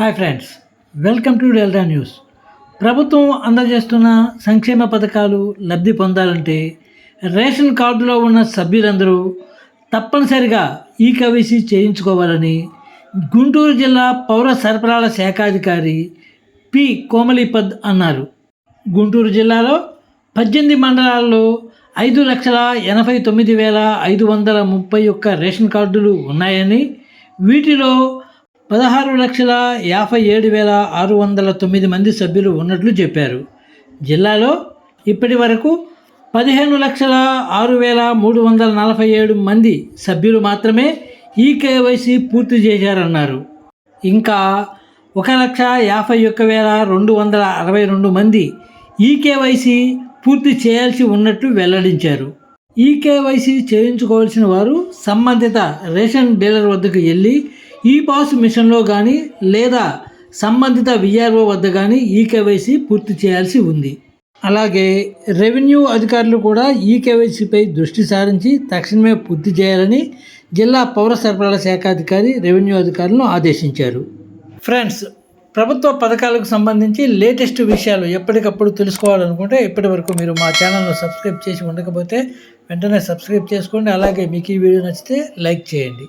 Hi friends welcome to Delta News ప్రభుత్వం అందజేస్తున్న సంక్షేమ పథకాలు లబ్ధి పొందాలంటే రేషన్ కార్డులో ఉన్న సభ్యులందరూ తప్పనిసరిగా ఈ కవిసి చేయించుకోవాలని గుంటూరు జిల్లా పౌర సరఫరాల శాఖాధికారి పి. కోమలిపద్ అన్నారు. గుంటూరు జిల్లాలో పద్దెనిమిది మండలాల్లో ఐదు లక్షల ఎనభై తొమ్మిది వేల ఐదు వందల ముప్పై ఒక్క రేషన్ కార్డులు ఉన్నాయని వీటిలో పదహారు లక్షల యాభై ఏడు వేల ఆరు వందల తొమ్మిది మంది సభ్యులు ఉన్నట్లు చెప్పారు. జిల్లాలో ఇప్పటి వరకు పదిహేను లక్షల ఆరు వేల మూడు వందల నలభై ఏడు మంది సభ్యులు మాత్రమే ఈ కేవైసీ పూర్తి చేశారన్నారు. ఇంకా ఒక లక్ష యాభై ఒక్క వేల రెండు వందల అరవై రెండు మంది ఈ కేవైసీ పూర్తి చేయాల్సి ఉన్నట్లు వెల్లడించారు. ఈ కేవైసీ చేయించుకోవాల్సిన వారు సంబంధిత రేషన్ డీలర్ వద్దకు వెళ్ళి ఈ పాస్ మిషన్లో కానీ లేదా సంబంధిత విఆర్ఓ వద్ద కానీ ఈ కేవైసీ పూర్తి చేయాల్సి ఉంది. అలాగే రెవెన్యూ అధికారులు కూడా ఈ కేవైసీపై దృష్టి సారించి తక్షణమే పూర్తి చేయాలని జిల్లా పౌర సరఫరాల శాఖ అధికారి రెవెన్యూ అధికారులను ఆదేశించారు. ఫ్రెండ్స్ ప్రభుత్వ పథకాలకు సంబంధించి లేటెస్ట్ విషయాలు ఎప్పటికప్పుడు తెలుసుకోవాలనుకుంటే ఇప్పటి వరకు మీరు మా ఛానల్ను సబ్స్క్రైబ్ చేసి ఉండకపోతే వెంటనే సబ్స్క్రైబ్ చేసుకోండి. అలాగే మీకు ఈ వీడియో నచ్చితే లైక్ చేయండి.